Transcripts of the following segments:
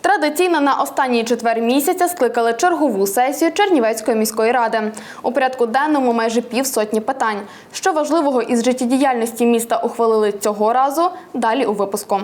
Традиційно на останній четвер місяця скликали чергову сесію Чернівецької міської ради. У порядку денному майже півсотні питань. Що важливого із життєдіяльності міста ухвалили цього разу? Далі у випуску.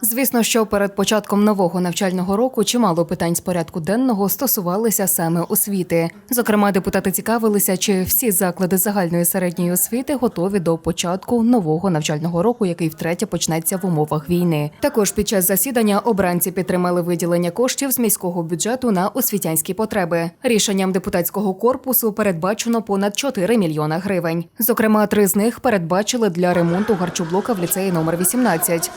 Звісно, що перед початком нового навчального року чимало питань з порядку денного стосувалися саме освіти. Зокрема, депутати цікавилися, чи всі заклади загальної середньої освіти готові до початку нового навчального року, який втретє почнеться в умовах війни. Також під час засідання обранці підтримали виділення коштів з міського бюджету на освітянські потреби. Рішенням депутатського корпусу передбачено понад 4 мільйона гривень. Зокрема, три з них передбачили для ремонту гарчоблока в ліцеї номер 18.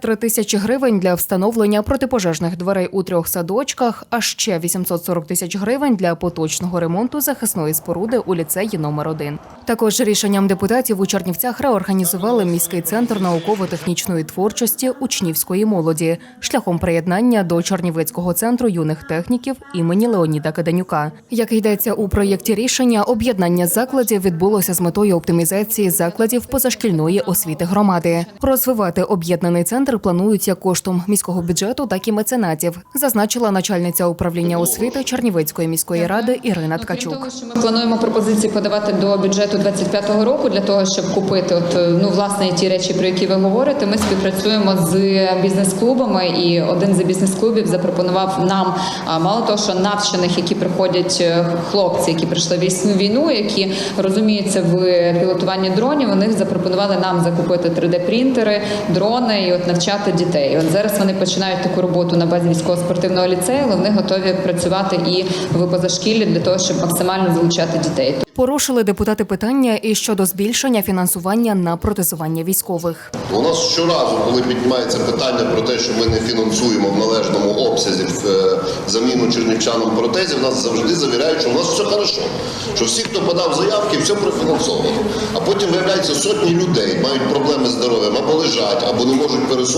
363 тисячі гривень для встановлення протипожежних дверей у трьох садочках, а ще 840 тисяч гривень для поточного ремонту захисної споруди у ліцеї номер 1 Також рішенням депутатів у Чернівцях реорганізували міський центр науково-технічної творчості учнівської молоді шляхом приєднання до Чернівецького центру юних техніків імені Леоніда Каденюка. Як йдеться у проєкті рішення, об'єднання закладів відбулося з метою оптимізації закладів позашкільної освіти громади. Розвивати об'єднаний центр планують як коштом міського бюджету, так і меценатів, зазначила начальниця управління освіти Чернівецької міської ради Ірина Ткачук. що ми плануємо пропозиції подавати до бюджету 25-го року для того, щоб купити от ну власне ті речі, про які ви говорите. Ми співпрацюємо з бізнес-клубами, і один з бізнес-клубів запропонував нам мало того, що навчених, які приходять е, хлопці, які прийшли в війну, які розуміються в пілотуванні дронів. Вони запропонували нам закупити 3D-принтери, дрони і от навчати дітей. От зараз вони починають таку роботу на базі військово-спортивного ліцею, але вони готові працювати і в позашкіллі для того, щоб максимально залучати дітей. Порушили депутати питання і щодо збільшення фінансування на протезування військових. У нас щоразу, коли піднімається питання про те, що ми не фінансуємо в належному обсязі е, заміну чернівчанам протезів, нас завжди завіряють, що у нас все хорошо. Що всі, хто подав заявки, все профінансовано. А потім виявляється, сотні людей мають проблеми з здоров'ям або лежать, або не можуть пересуватися,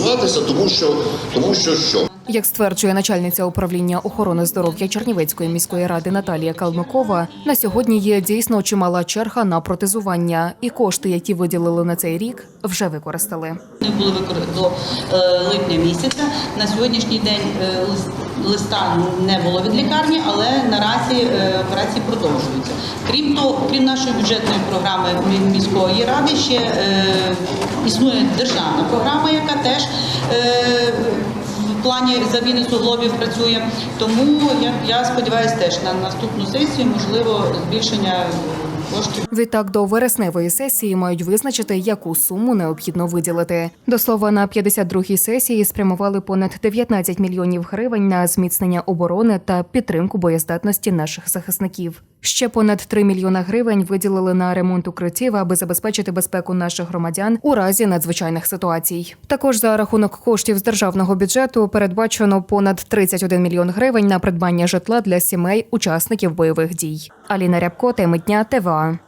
тому що тому що що. Як стверджує начальниця управління охорони здоров'я Чернівецької міської ради Наталія Калмикова, на сьогодні є дійсно чимала черга на протезування, і кошти, які виділили на цей рік, вже використали. Вони були до е, липня місяця. На сьогоднішній день е, листа не було від лікарні, але наразі е, операції продовжуються. Крім того, крім нашої бюджетної програми мі- міської ради, ще е, існує державна програма, яка теж е, в плані заміни суглобів працює. Тому я, я сподіваюся, теж на наступну сесію можливо збільшення коштів. Відтак до вересневої сесії мають визначити, яку суму необхідно виділити. До слова, на 52-й сесії спрямували понад 19 мільйонів гривень на зміцнення оборони та підтримку боєздатності наших захисників. Ще понад 3 мільйона гривень виділили на ремонт укриттів, аби забезпечити безпеку наших громадян у разі надзвичайних ситуацій. Також за рахунок коштів з державного бюджету передбачено понад 31 мільйон гривень на придбання житла для сімей учасників бойових дій. Аліна Рябко, теми дня ТВА.